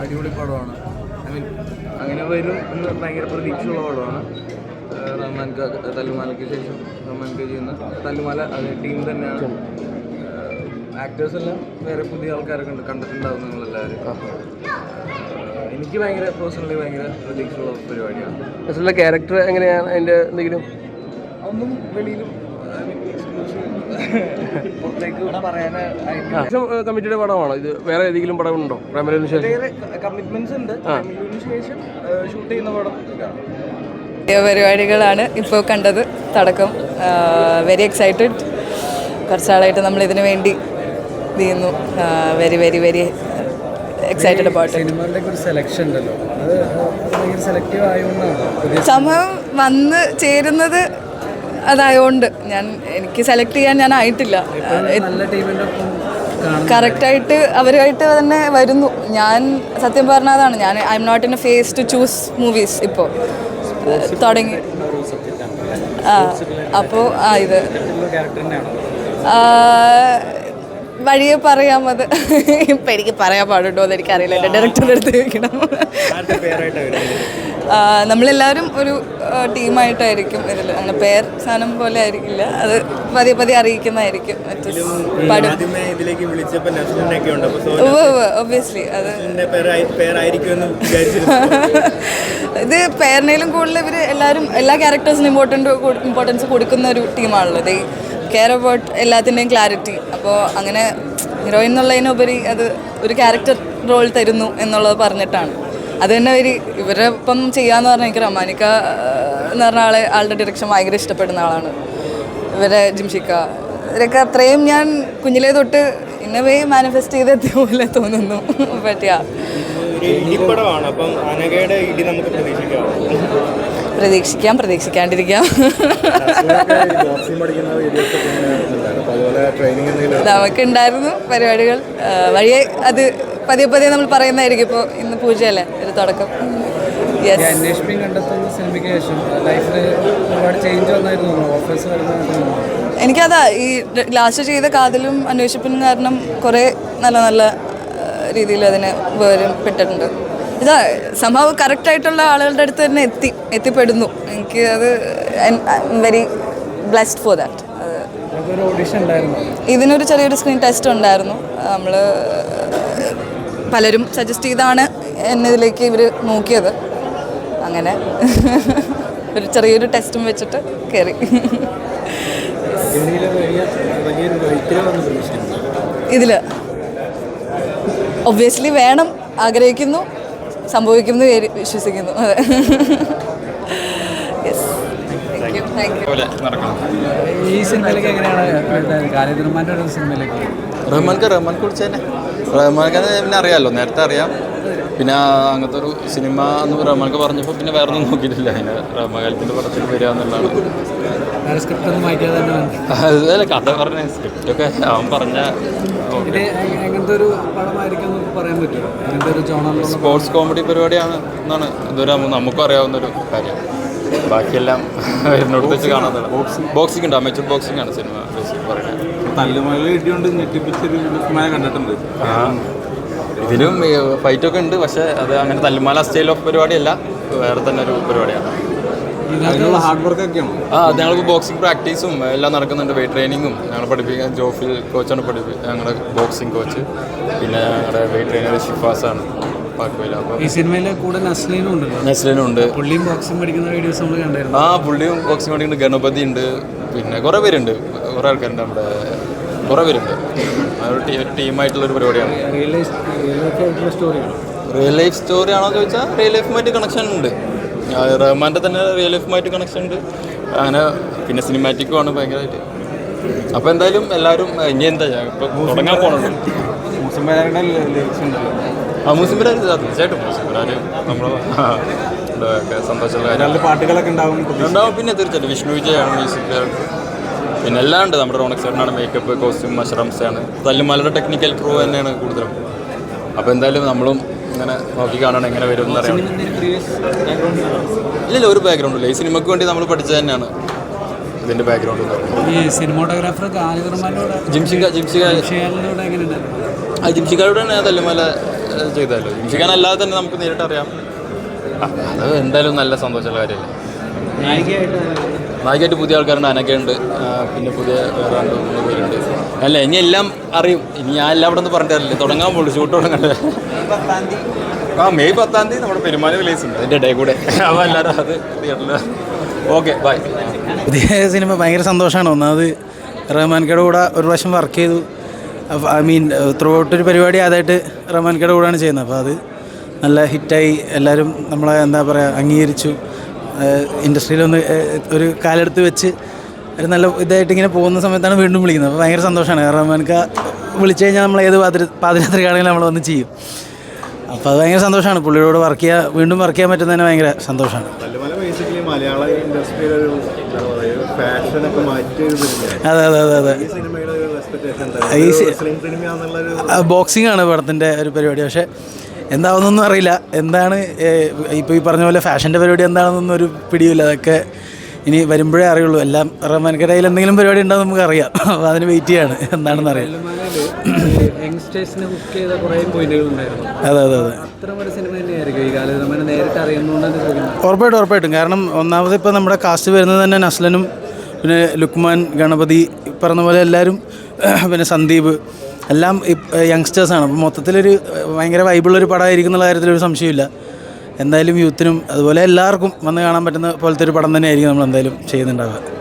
അടിപൊളി പടമാണ്. I mean അങ്ങനെ വരും എന്ന് ഭയങ്കര പ്രതീക്ഷയുള്ള പടമാണ്. റഹ്മാൻ തല്ലുമാലയ്ക്ക് ശേഷം റഹ്മാൻ ചെയ്യുന്ന തല്ലുമാല അതേ ടീം തന്നെയാണ്. ആക്ടേഴ്സ് എല്ലാം വേറെ പുതിയ ആൾക്കാരൊക്കെ ഉണ്ട്. കണ്ടിട്ടുണ്ടാവും നിങ്ങളെല്ലാവരും. എനിക്ക് ഭയങ്കര പേഴ്സണലി ഭയങ്കര പ്രതീക്ഷയുള്ള പരിപാടിയാണ്. നസ്ലിന്റെ ക്യാരക്ടർ എങ്ങനെയാണ് അതിന്റെ എന്തെങ്കിലും? ഒന്നും വെളിയിലും കമ്മിറ്റിയുടെ പടമാണോ? ഇത് വേറെ ഏതെങ്കിലും പടം ഉണ്ടോ? പ്രേമലൂരിന് ശേഷം? വേറെ കമ്മിറ്റ്മെന്റ്സ് ഉണ്ട്. ശേഷം ഷൂട്ട് ചെയ്യുന്ന പടം പരിപാടികളാണ് ഇപ്പോൾ കണ്ടത്. തടക്കം വെരി എക്സൈറ്റഡ് കുറച്ചാളായിട്ട് നമ്മൾ ഇതിനു വേണ്ടി ചെയ്യുന്നു very very very excited about സംഭവം സമയം വന്ന് ചേരുന്നത് അതായോണ്ട് ഞാൻ എനിക്ക് സെലക്ട് ചെയ്യാൻ ഞാൻ ആയിട്ടില്ല. കറക്റ്റായിട്ട് അവരുമായിട്ട് തന്നെ വരുന്നു. ഞാൻ സത്യം പറഞ്ഞതാണ് ഞാൻ I'm not in a phase to choose movies ഇപ്പോൾ തുടങ്ങി. ആ അപ്പോൾ ആ ഇത്. വഴിയെ പറയാം അത്. ഇപ്പം എനിക്ക് പറയാൻ പാടുണ്ടോ എന്ന് എനിക്കറിയില്ല. എന്റെ ഡയറക്ടറിന്റെ അടുത്ത് ചോദിക്കണം. നമ്മളെല്ലാവരും ഒരു ടീമായിട്ടായിരിക്കും ഇതിൽ അങ്ങനെ പേർ സാധനം പോലെ ആയിരിക്കില്ല. അത് പതിയെ പതിയെ അറിയിക്കുന്നതായിരിക്കും. ഒബ്വിയസ്ലി അത് ഇത് പേരിനേലും കൂടുതൽ ഇവർ എല്ലാവരും എല്ലാ ക്യാരക്ടേഴ്സിനും ഇമ്പോർട്ടന്റ് ഇമ്പോർട്ടൻസ് കൊടുക്കുന്ന ഒരു ടീമാണല്ലോ ഇത് കെയർ അബൌട്ട് എല്ലാത്തിന്റെയും ക്ലാരിറ്റി അപ്പോൾ അങ്ങനെ ഹീറോയിൻ എന്നുള്ളതിനുപരി അത് ഒരു ക്യാരക്ടർ റോൾ തരുന്നു എന്നുള്ളത് പറഞ്ഞിട്ടാണ്. അത് തന്നെ ഒരു ഇവരെ ഒപ്പം ചെയ്യാന്ന് പറഞ്ഞാൽ എനിക്ക് റമാനിക്ക എന്ന് പറഞ്ഞ ആളെ ആളുടെ ഡിറക്ഷൻ ഭയങ്കര ഇഷ്ടപ്പെടുന്ന ആളാണ്. ഇവരെ ജിംഷിക്ക ഇവരൊക്കെ അത്രയും ഞാൻ കുഞ്ഞിലേ തൊട്ട് ഇന്നവേ മാനിഫെസ്റ്റ് ചെയ്തെത്തിയ പോലെ തോന്നുന്നു. പറ്റിയ ഇടിപ്പടമാണ് അപ്പം അനഘയുടെ ഇടി നമുക്ക് പ്രതീക്ഷിക്കാം. പ്രതീക്ഷിക്കാം പ്രതീക്ഷിക്കാണ്ടിരിക്കാം. നമുക്കുണ്ടായിരുന്നു പരിപാടികൾ. വഴിയെ അത് പതിയെ പതിയെ നമ്മൾ പറയുന്നതായിരിക്കും ഇപ്പോൾ ഇന്ന് പൂജയല്ലേ? ഒരു തുടക്കം. അന്വേഷിപ്പിക്കും കണ്ടെത്തുന്ന സിനിമയ്ക്ക് ശേഷം ലൈഫിൽ ഒരുപാട് ചേഞ്ച് വന്നായിരുന്നു. ഓഫേഴ്സ് വരുന്ന എനിക്കതാ ഈ ലാസ്റ്റ് ചെയ്ത കാതലും അന്വേഷിപ്പിനും കാരണം കുറേ നല്ല നല്ല രീതിയിൽ അതിന് പെട്ടിട്ടുണ്ട്. ഇതാ സംഭവം കറക്റ്റായിട്ടുള്ള ആളുകളുടെ അടുത്ത് തന്നെ എത്തി എത്തിപ്പെടുന്നു. എനിക്ക് അത് വെരി ബ്ലെസ്ഡ് ഫോർ ദാറ്റ് ഇതിനൊരു ചെറിയൊരു സ്ക്രീൻ ടെസ്റ്റ് ഉണ്ടായിരുന്നു. നമ്മൾ പലരും സജസ്റ്റ് ചെയ്താണ് എന്നെ ഇതിലേക്ക് ഇവർ നോക്കിയത്. അങ്ങനെ ഒരു ചെറിയൊരു ടെസ്റ്റും വെച്ചിട്ട് കയറി ഇതിൽ ഒബ്വിയസ്ലി വേണം ആഗ്രഹിക്കുന്നു സംഭവിക്കുന്നു വിശ്വസിക്കുന്നു. അതെ. ഈ സിനിമയിലേക്ക് എങ്ങനെയാണ് കാലിദ്രമാന്റെ ഒരു സിനിമയിലേക്ക്. റഹ്മാൻക്ക് റഹ്മാൻ കുറിച്ച് തന്നെ. റഹ്മാൻ പിന്നെ അറിയാമല്ലോ നേരത്തെ അറിയാം. പിന്നെ അങ്ങനത്തെ ഒരു സിനിമ എന്ന് റഹ്മാൻക്ക് പറഞ്ഞപ്പോൾ പിന്നെ വേറെ ഒന്നും നോക്കിയിട്ടില്ല. അതിന് റഹ്മാകാലത്തിന്റെ പടത്തിൽ വരിക എന്നുള്ളതാണ്. അതല്ല കഥ പറഞ്ഞ സ്ക്രിപ്റ്റൊക്കെ അവൻ പറഞ്ഞ സ്പോർട്സ് കോമഡി പരിപാടിയാണ് എന്നാണ് ഇതുവരെ നമുക്കും അറിയാവുന്ന ഒരു കാര്യം. ബാക്കിയെല്ലാം വരുന്നോട് വെച്ച് കാണാൻ ബോക്സിംഗ് ഉണ്ട് അമേച്ചർ ബോക്സിംഗ് ആണ് സിനിമ പറയുന്നത്. തല്ലുമല ഇടിയോണ്ട് ഞെട്ടിപ്പിച്ചൊരു കണ്ടിട്ടുണ്ട്. ആ. ഇതിലും ഫൈറ്റൊക്കെ ഉണ്ട് പക്ഷേ അത് അങ്ങനെ തല്ലുമാല സ്റ്റൈൽ ഓഫ് പരിപാടിയല്ല വേറെ തന്നെ ഒരു പരിപാടിയാണ്. ഹാർഡ് വർക്ക് ഒക്കെയാണ്? ആ ഞങ്ങൾക്ക് ബോക്സിംഗ് പ്രാക്ടീസും എല്ലാം നടക്കുന്നുണ്ട് വെയിറ്റ് ട്രെയിനിങ്ങും ഞങ്ങൾ പഠിപ്പിക്കാൻ ജോഫിൽ കോച്ചാണ് പഠിപ്പിക്കുക ഞങ്ങളുടെ ബോക്സിംഗ് കോച്ച് പിന്നെ ഞങ്ങളുടെ വെയിറ്റ് ട്രെയിനർ ഷിഫാസാണ് ആണ് ഈ കൂടെ നസ്ലീനും നസ്ലീനും ഉണ്ട്. പുള്ളിയും ബോക്സിംഗ് പഠിക്കുന്ന വീഡിയോസ് നമ്മൾ കണ്ടായിരുന്നു. ആ പുള്ളിയും ബോക്സിംഗ് പഠിക്കുന്നുണ്ട് ഗണപതി ഉണ്ട്. പിന്നെ കുറേ പേരുണ്ട്. കുറേ ആൾക്കാരുണ്ട് നമ്മുടെ കുറേ പേരുണ്ട് ആ ഒരു ടീമായിട്ടുള്ളൊരു പരിപാടിയാണ്. റിയൽ ലൈഫ് സ്റ്റോറിയാണ് സ്റ്റോറി ആണോ ചോദിച്ചാൽ റിയൽ ലൈഫുമായിട്ട് കണക്ഷൻ ഉണ്ട്. റഹ്മാന്റെ തന്നെ റിയൽ ലൈഫുമായിട്ട് കണക്ഷൻ ഉണ്ട്. അങ്ങനെ പിന്നെ സിനിമാറ്റിക്കും ആണ് ഭയങ്കരമായിട്ട് അപ്പോൾ എന്തായാലും എല്ലാവരും ഇനി എന്താ ഇപ്പോൾ തുടങ്ങാൻ ഉണ്ടല്ലോ. ആ മൂസിംബരാർ തീർച്ചയായിട്ടും മൂസിംബരാർ നമ്മൾ സന്തോഷമുള്ള കാര്യം. പാട്ടുകളൊക്കെ ഉണ്ടാവും ഉണ്ടാവും പിന്നെ തീർച്ചയായിട്ടും. വിഷ്ണു വിജയാണ് മ്യൂസിക് ഡയറക്ടർ പിന്നെ എല്ലാം ഉണ്ട് നമ്മുടെ റോണക് ചേട്ടനാണ് മേക്കപ്പ് കോസ്റ്റ്യൂം മഷറംസ് ആണ്. മഷറംസാണ് തല്ലുമലയുടെ ടെക്നിക്കൽ ക്രൂ തന്നെയാണ് കൂടുതലും. അപ്പോൾ എന്തായാലും നമ്മളും ഇങ്ങനെ നോക്കി കാണണം എങ്ങനെ വരും എന്നറിയാം ഇല്ലില്ല ഒരു ബാക്ക്ഗ്രൗണ്ട് ഇല്ല. ഈ സിനിമയ്ക്ക് വേണ്ടി നമ്മൾ പഠിച്ചത് തന്നെയാണ്. ഇതിന്റെ ബാക്ക്ഗ്രൗണ്ട് ഈ സിനിമോട്ടോഗ്രാഫർ ഗാലികർമാനോട് ജിംഷിക ജിംഷിക. ഷിയാലിനോട് എങ്ങനെയുണ്ടായിരുന്നു ആ ജിംഷിക്കാരോട് തന്നെ തല്ലുമല മല ചെയ്തല്ലോ ജിംഷിക്കാൻ അല്ലാതെ തന്നെ നമുക്ക് നേരിട്ട് അറിയാം അത് എന്തായാലും നല്ല സന്തോഷമുള്ള കാര്യമല്ലേ. നായികയായിട്ട് പുതിയ ആൾക്കാരുണ്ട് അനക്കയുണ്ട് പിന്നെ പുതിയ വേറെ രണ്ട് മൂന്ന് പേരുണ്ട്. അല്ല ഇനി എല്ലാം അറിയും. ഇനി ഞാൻ എല്ലാം അവിടെ നിന്ന് പറഞ്ഞു തരില്ല തുടങ്ങാൻ പോലും ഷൂട്ട് തുടങ്ങണ്ടേ ആ മെയ് പത്താം തീയതി നമ്മുടെ പെരുമാന റിലീസ് ഉണ്ട്. അതിന്റെ ഇടയിൽ കൂടെ. അപ്പോൾ എല്ലാവരും അത് തിയേറ്ററിൽ ഓക്കെ ബൈ പുതിയ സിനിമ ഭയങ്കര സന്തോഷമാണ്. ഒന്നാമത് റഹ്മാൻഖയുടെ കൂടെ ഒരു പ്രാവശ്യം വർക്ക് ചെയ്തു. ഐ മീൻ ത്രൂ ഔട്ട് ഒരു പരിപാടി ആദ്യമായിട്ട് റഹ്മാൻഖയുടെ കൂടെയാണ് ചെയ്യുന്നത്. അപ്പോൾ അത് നല്ല ഹിറ്റായി എല്ലാവരും നമ്മളെ എന്താ പറയുക അംഗീകരിച്ചു. ഇൻഡസ്ട്രിയിലൊന്ന് ഒരു കാലെടുത്ത് വെച്ച് ഒരു നല്ല ഇതായിട്ട് ഇങ്ങനെ പോകുന്ന സമയത്താണ് വീണ്ടും വിളിക്കുന്നത്. അപ്പോൾ ഭയങ്കര സന്തോഷമാണ്. കാരണം എനിക്ക് വിളിച്ചു കഴിഞ്ഞാൽ നമ്മൾ ഏത് പാതിര പാതിരാത്രി ആണെങ്കിലും നമ്മൾ വന്ന് ചെയ്യും. അപ്പോൾ അത് ഭയങ്കര സന്തോഷമാണ്. പുള്ളിയോട് വർക്ക് ചെയ്യുക വീണ്ടും വർക്ക് ചെയ്യാൻ പറ്റുന്നതിന് ഭയങ്കര സന്തോഷമാണ്. മലയാള ഇൻഡസ്ട്രിയിലൊരു ഫാഷനൊക്കെ അതെ അതെ അതെ അതെ. ബോക്സിംഗ് ആണ് പടത്തിന്റെ ഒരു പരിപാടി. പക്ഷേ എന്താവുന്നൊന്നും അറിയില്ല. എന്താണ് ഇപ്പോൾ ഈ പറഞ്ഞ പോലെ ഫാഷന്റെ പരിപാടി എന്താണെന്നൊന്നും ഒരു പിടിയില്ല. അതൊക്കെ ഇനി വരുമ്പോഴേ അറിയുള്ളൂ. എല്ലാം റഹ്മാൻകടയിൽ എന്തെങ്കിലും പരിപാടി ഉണ്ടോ നമുക്ക് അറിയാം അപ്പോൾ അതിന് വെയിറ്റ് ചെയ്യാണ്. എന്താണെന്ന് അറിയാം അതെ അതെ അതെ. ഉറപ്പായിട്ടും ഉറപ്പായിട്ടും. കാരണം ഒന്നാമത് ഇപ്പോൾ നമ്മുടെ കാസ്റ്റ് വരുന്നത് തന്നെ നസ്ലനും പിന്നെ ലുക്മാൻ ഗണപതി പറഞ്ഞ പോലെ എല്ലാവരും പിന്നെ സന്ദീപ് എല്ലാം യങ്സ്റ്റേഴ്സാണ് അപ്പോൾ മൊത്തത്തിലൊരു ഭയങ്കര വൈബിളൊരു പടമായിരിക്കും എന്നുള്ള കാര്യത്തിൽ ഒരു സംശയമില്ല. എന്തായാലും യൂത്തിനും അതുപോലെ എല്ലാവർക്കും വന്ന് കാണാൻ പറ്റുന്ന പോലത്തെ ഒരു പടം തന്നെയായിരിക്കും നമ്മൾ എന്തായാലും ചെയ്യുന്നുണ്ടാവുക.